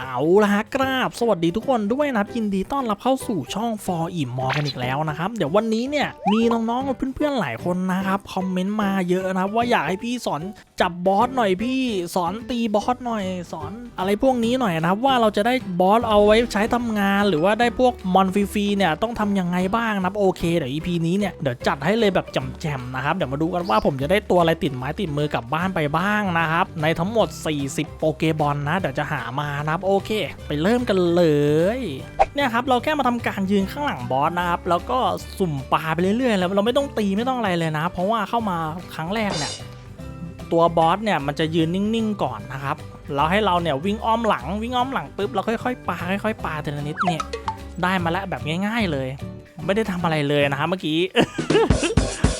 เอาละฮะกราบ สวัสดีทุกคนด้วยนะครับยินดีต้อนรับเข้าสู่ช่อง For อิ่มมอกันอีกแล้วนะครับ เดี๋ยววันนี้เนี่ยมีน้องๆเพื่อนๆหลายคนนะครับคอมเมนต์มาเยอะนะครับว่าอยากให้พี่สอนจับบอสหน่อยพี่สอนตีบอสหน่อยสอนอะไรพวกนี้หน่อยนะครับว่าเราจะได้บอสเอาไว้ใช้ทำงาน หรือว่าได้พวกมอนฟรีๆเนี่ยต้องทำยังไงบ้างนะครับโอเคเดี๋ยว EP นี้เนี่ยเดี๋ยวจัดให้เลยแบบแจ่มๆนะครับเดี๋ยวมาดูกันว่าผมจะได้ตัวอะไรติดไม้ติดมือกลับบ้านไปบ้างนะครับในทั้งหมด 40 โปเกบอลนะเดี๋ยวจะหามานะครับโอเค ไปเริ่มกันเลยเนี่ยครับเราแค่มาทำการยืนข้างหลังบอสนะครับแล้วก็สุ่มปลาไปเรื่อยๆแล้วเราไม่ต้องตีไม่ต้องอะไรเลยนะ เพราะว่าเข้ามาครั้งแรกเนี่ยตัวบอสเนี่ยมันจะยืนนิ่งๆก่อนนะครับเราให้เราเนี่ยวิ่งอ้อมหลังวิ่งอ้อมหลังปุ๊บเราค่อยๆปลาค่อยๆปลาทีละนิดเนี่ยได้มาแล้วแบบง่ายๆเลย ไม่ได้ทำอะไรเลยนะครับเมื่อกี้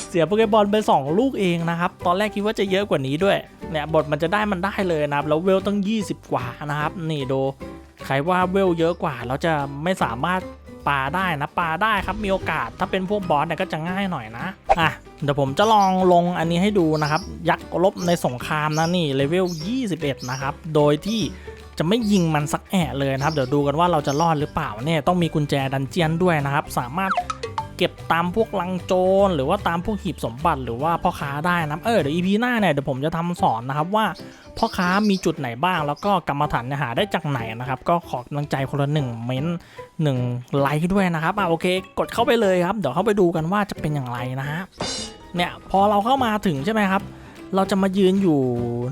เสียโปเกบอลไป2ลูกเองนะครับ ตอนแรกคิดว่าจะเยอะกว่านี้ด้วย เนี่ยบทมันจะได้มันได้เลยนะครับ แล้วเวลต้อง 20 กว่านะครับ นี่ดูใครว่าเวลเยอะกว่าเราจะไม่สามารถปาได้นะปาได้ครับมีโอกาสถ้าเป็นพวกบอสเนี่ยก็จะง่ายหน่อยนะอะเดี๋ยวผมจะลองลงอันนี้ให้ดูนะครับ ยักษ์ลบในสงครามนะนี่เลเวล 21 นะครับ โดยที่จะไม่ยิงมันสักแอะเลยนะครับ เดี๋ยวดูกันว่าเราจะรอดหรือเปล่าเนี่ยต้องมีกุญแจดันเจียนด้วยนะครับ สามารถ เก็บตามพวกลังโจรหรือว่าตามพวกหีบสมบัติหรือว่าพ่อค้าได้นะเออเดี๋ยวอีพีหน้าเนี่ยเดี๋ยวผมจะทำสอนนะครับว่าพ่อค้ามีจุดไหนบ้าง แล้วก็กรรมฐานเนี่ยหาได้จากไหนนะครับ ก็ขอกำลังใจคนละหนึ่งเม้นหนึ่งไลค์ด้วยนะครับอะโอเค กดเข้าไปเลยครับ เดี๋ยวเข้าไปดูกันว่าจะเป็นอย่างไรนะฮะเนี่ยพอเราเข้ามาถึงใช่ไหมครับ เราจะมายืนอยู่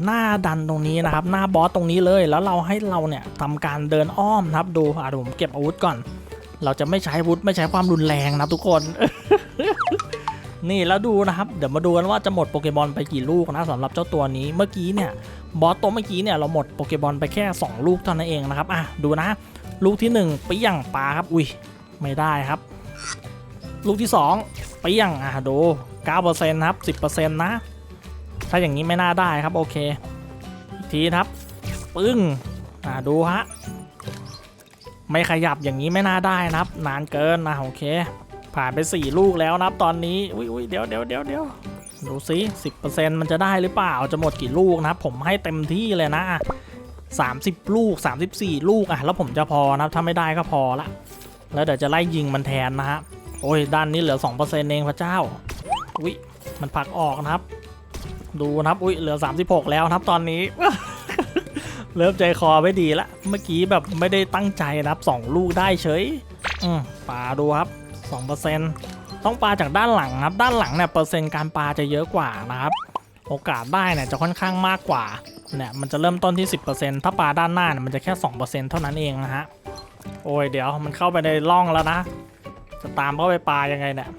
หน้าดันตรงนี้นะครับ หน้าบอสตรงนี้เลยแล้วเราให้เราเนี่ยทำการเดินอ้อมนะครับดูอะผมเก็บอาวุธก่อน เราจะไม่ใช้วุธไม่ใช้ความรุนแรงนะทุกคน นี่แล้วดูนะครับ เดี๋ยวมาดูกันว่าจะหมดโปเกมอนไปกี่ลูกนะสำหรับเจ้าตัวนี้เมื่อกี้เนี่ยบอสตัวเมื่อกี้เนี่ยเราหมดโปเกมอนไปแค่ 2 ลูกเท่านั้นเองนะครับอะดูนะ ลูกที่1เปี้ยงปลาครับ อุ้ยไม่ได้ครับ ลูกที่2เปี้ยงอะดู9%ครับ10%นะ ถ้าอย่างนี้ไม่น่าได้ครับโอเค ทีครับ ปึ้งอะดูฮะ ไม่ขยับอย่างนี้ไม่น่าได้นะครับ นานเกินนะโอเค ผ่านไป 4 ลูกแล้วนะครับตอนนี้อุ้ยอุ้ยเดี๋ยวเดี๋ยวเดี๋ยวเดี๋ยวดูสิสิมันจะได้หรือเปล่าจะหมดกี่ลูกนะครับ ผมให้เต็มที่เลยนะ 30 ลูก 34 ลูกอะแล้วผมจะพอนะครับถ้าไม่ได้ก็พอละ แล้วเดี๋ยวจะไล่ยิงมันแทนนะฮะโอ้ยด้านนี้เหลือ 2%เองพระเจ้าอุ้ยมันผลักออกนะครับ ดูนะครับอุ้ยเหลือ 36 แล้วนะครับตอนนี้ เริ่มใจคอไม่ดีละ เมื่อกี้แบบไม่ได้ตั้งใจนับสองลูกได้เฉย อืมปาดูครับ2%ต้องปาจากด้านหลังนะครับ ด้านหลังเนี่ยเปอร์เซ็นต์การปาจะเยอะกว่านะครับ โอกาสได้เนี่ยจะค่อนข้างมากกว่า เนี่ยมันจะเริ่มต้นที่ 10%ถ้าปาด้านหน้าเนี่ยมันจะแค่ 2%เท่านั้นเองนะฮะ โอ้ยเดี๋ยวมันเข้าไปในร่องแล้วนะ จะตามเข้าไปปายังไงเนี่ย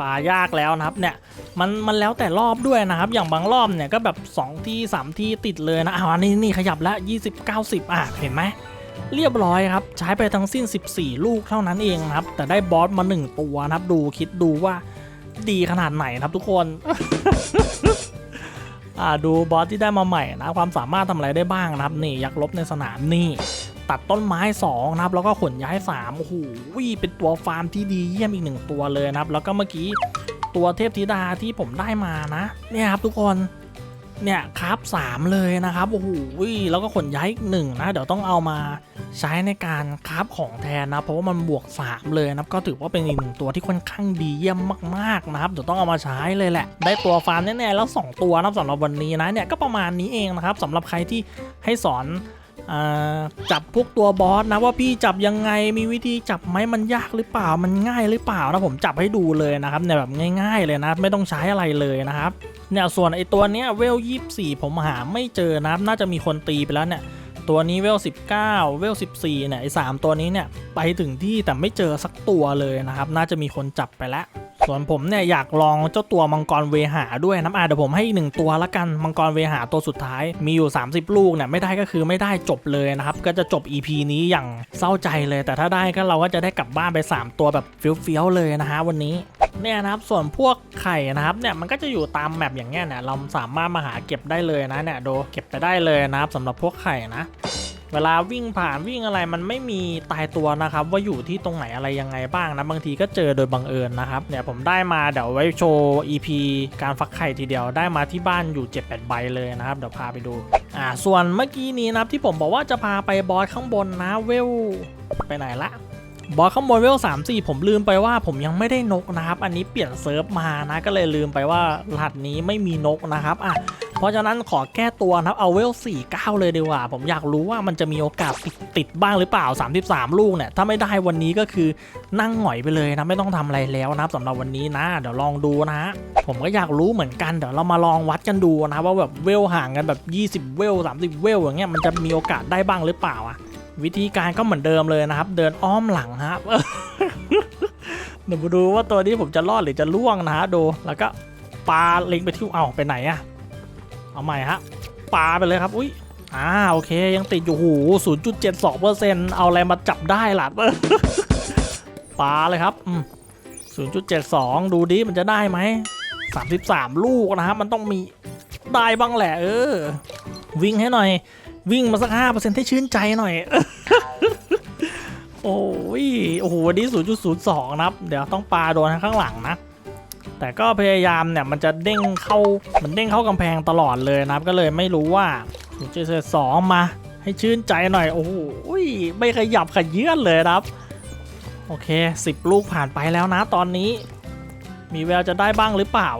ปายากแล้วนะครับเนี่ยมันมันแล้วแต่รอบด้วยนะครับ อย่างบางรอบเนี่ยก็แบบ 2 ที่ 3 ที่ติดเลยนะอ้าวนนี้นี่ขยับแล้ว20 90 อะ เห็นไหมเรียบร้อยครับ ใช้ไปทั้งสิ้น 14 ลูกเท่านั้นเองนะครับ แต่ได้บอสมา 1 ตัวนะครับ ดูคิดดูว่าดีขนาดไหนครับทุกคนอ่าดูบอสที่ได้มาใหม่นะความสามารถทำอะไรได้บ้างนะครับ นี่ยักษ์ลบในสนามนี่ ตัดต้นไม้2นะครับแล้วก็ขนย้าย3โอ้โหเป็นตัวฟาร์มที่ดีเยี่ยมอีกหนึ่งตัวเลยนะครับ แล้วก็เมื่อกี้ตัวเทพธิดาที่ผมได้มานะเนี่ยครับทุกคนเนี่ยครับสามเลยนะครับโอ้โหแล้วก็ขนย้ายอีกหนึ่งนะเดี๋ยวต้องเอามาใช้ในการคราฟของแทนนะเพราะว่ามันบวก 3 เลยนะก็ถือว่าเป็นอีกหนึ่งตัวที่ค่อนข้างดีเยี่ยมมากๆนะครับเดี๋ยวต้องเอามาใช้เลยแหละ ได้ตัวฟาร์มแน่ๆแล้ว 2 ตัวนะสำหรับวันนี้นะเนี่ยก็ประมาณนี้เองนะครับสำหรับใครที่ให้สอน จับพวกตัวบอสนะว่าพี่จับยังไงมีวิธีจับไหมมันยากหรือเปล่ามันง่ายหรือเปล่านะผมจับให้ดูเลยนะครับเนี่ยแบบง่าย ๆเลยนะไม่ต้องใช้อะไรเลยนะครับเนี่ยส่วนไอตัวเนี้ยเวล24ผมหาไม่เจอนะน่าจะมีคนตีไปแล้วเนี่ยตัวนี้เวล19 เวล 14เนี่ยไอสามตัวนี้เนี่ยไปถึงที่แต่ไม่เจอสักตัวเลยนะครับ น่าจะมีคนจับไปแล้ว ส่วนผมเนี่ยอยากลองเจ้าตัวมังกรเวหาด้วยนะอะเดี๋ยวผมให้อีกหนึ่งตัวละกันมังกรเวหาตัวสุดท้ายมีอยู่ 30 ลูกเนี่ยไม่ได้ก็คือไม่ได้จบเลยนะครับ ก็จะจบ EP นี้อย่างเศร้าใจเลย แต่ถ้าได้ก็เราก็จะได้กลับบ้านไป 3 ตัวแบบเฟี้ยวๆเลยนะฮะวันนี้เนี่ยนะครับส่วนพวกไข่นะครับเนี่ยมันก็จะอยู่ตามแมปอย่างเงี้ยเนี่ยเราสามารถมาหาเก็บได้เลยนะเนี่ยโดเก็บไปได้เลยนะครับสำหรับพวกไข่นะ เวลาวิ่งผ่านวิ่งอะไรมันไม่มีตายตัวนะครับ ว่าอยู่ที่ตรงไหนอะไรยังไงบ้างนะบางทีก็เจอโดยบังเอิญนะครับเนี่ยผมได้มาเดี๋ยวไว้โชว์ EP การฟักไข่ทีเดียวได้มาที่บ้านอยู่ 7-8 ใบเลยนะครับ เดี๋ยวพาไปดูอ่าส่วนเมื่อกี้นี้นะครับที่ผมบอกว่าจะพาไปบอสข้างบนนะเวลไปไหนละบอสข้างบนเวล3 4ผมลืมไปว่าผมยังไม่ได้นกนะครับ อันนี้เปลี่ยนเซิร์ฟมานะก็เลยลืมไปว่ารหัสนี้ไม่มีนกนะครับอะ เพราะฉะนั้นขอแก้ตัวนะครับเอาเวล4 9 เลยดีกว่า ผมอยากรู้ว่ามันจะมีโอกาสติดติดบ้างหรือเปล่า 33 ลูกเนี่ยถ้าไม่ได้วันนี้ก็คือนั่งหงอยไปเลยนะไม่ต้องทำอะไรแล้วนะครับสำหรับวันนี้นะ เดี๋ยวลองดูนะฮะผมก็อยากรู้เหมือนกันเดี๋ยวเรามาลองวัดกันดูนะว่าแบบเวลห่างกันแบบ 20 เวล 30 เวลอย่างเงี้ยมันจะมีโอกาสได้บ้างหรือเปล่าอะวิธีการก็เหมือนเดิมเลยนะครับ เดินอ้อมหลังครับเดี๋ยวมาดูว่าตัวนี้ผมจะรอดหรือจะล่วงนะฮะดูแล้วก็ปาเล็งไปที่เอาไปไหนอะ เอาใหม่ฮะปาไปเลยครับ อุ้ยอ่าโอเค ยังติดอยู่หู0.72เปอร์เซ็นต์เอาอะไรมาจับได้ล่ะปาเลยครับอืม0.72ดูดิมันจะได้ไหม33ลูกนะครับ มันต้องมีได้บ้างแหละ เออ วิ่งให้หน่อย วิ่งมาสักห้าเปอร์เซ็นต์ให้ชื่นใจหน่อยโอ้ย โอ้โห วันนี้ศูนย์จุดศูนย์สองนะครับ เดี๋ยวต้องปาโดนข้างหลังนะ แต่ก็พยายามเนี่ยมันจะเด้งเข้ามันเด้งเข้ากำแพงตลอดเลยนะครับ ก็เลยไม่รู้ว่าศูนย์จุดสองมา ให้ชื่นใจหน่อย โอ้โหไม่ขยับขยื่นเลยครับ โอเคสิบลูกผ่านไปแล้วนะตอนนี้ มีแววจะได้บ้างหรือเปล่า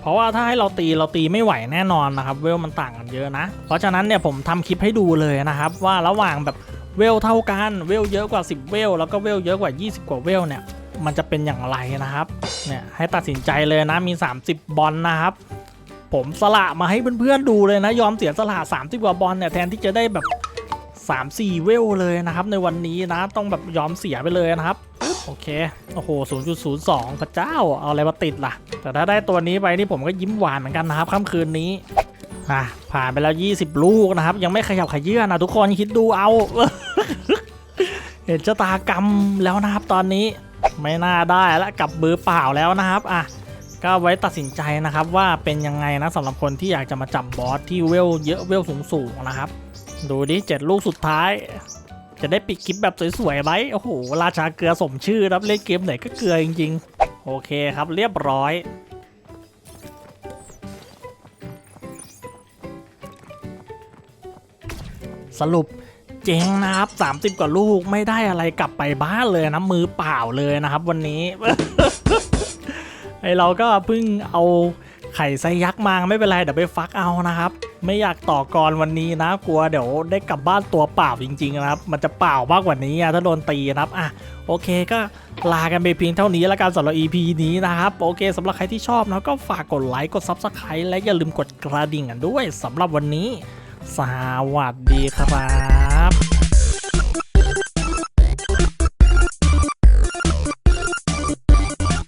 เพราะว่าถ้าให้เราตีเราตีไม่ไหวแน่นอนนะครับ เวลมันต่างกันเยอะนะ เพราะฉะนั้นเนี่ยผมทำคลิปให้ดูเลยนะครับ ว่าระหว่างแบบเวลเท่ากันเวลเยอะกว่า 10 เวลแล้วก็เวลเยอะกว่า 20 กว่าเวลเนี่ย มันจะเป็นอย่างไรนะครับเนี่ยให้ตัดสินใจเลยนะมี 30 บอลนะครับ ผมสละมาให้เพื่อนๆดูเลยนะ ยอมเสียสละ 30 กว่าบอลเนี่ยแทนที่จะได้แบบ 3 4 เวลเลยนะครับในวันนี้นะต้องแบบยอมเสียไปเลยนะครับโอเค โอ้โห 0.02 พระเจ้า เอาอะไรมาติดล่ะ แต่ถ้าได้ตัวนี้ไปนี่ผมก็ยิ้มหวานเหมือนกันนะครับค่ำคืนนี้อะผ่านไปแล้ว 20 ลูกนะครับ ยังไม่ขยับขยื่นนะทุกคนคิดดูเอา เห็นชะตากรรมแล้วนะครับตอนนี้ ไม่น่าได้แล้วกลับมือเปล่าแล้วนะครับอะก็ไว้ตัดสินใจนะครับว่าเป็นยังไงนะสำหรับคนที่อยากจะมาจับบอสที่เวลเยอะเวลสูงๆนะครับ ดูดิเจ็ดลูกสุดท้าย จะได้ปิดคลิปแบบสวยๆไหมโอ้โหราชาเกลือสมชื่อครับเล่นเกมไหนก็เกลือจริงๆ โอเคครับเรียบร้อยสรุป เจ๊งนะครับ 30 กว่าลูกไม่ได้อะไรกลับไปบ้านเลยนะมือเปล่าเลยนะครับ วันนี้ไอเราก็เพิ่งเอาไข่ไซยักษ์มาไม่เป็นไรเดี๋ยวไปฟักเอานะครับ ไม่อยากต่อกรวันนี้นะกลัวเดี๋ยวได้กลับบ้านตัวเปล่าจริงๆนะครับ มันจะเปล่ามากกว่านี้ถ้าโดนตีนะครับอะโอเคก็ลากันไปเพียงเท่านี้แล้วกันสำหรับ EP นี้นะครับ โอเคสำหรับใครที่ชอบนะก็ฝากกดไลค์กด Subscribe และอย่าลืมกดกระดิ่งกันด้วยสำหรับวันนี้ สวัสดีครับ ครับ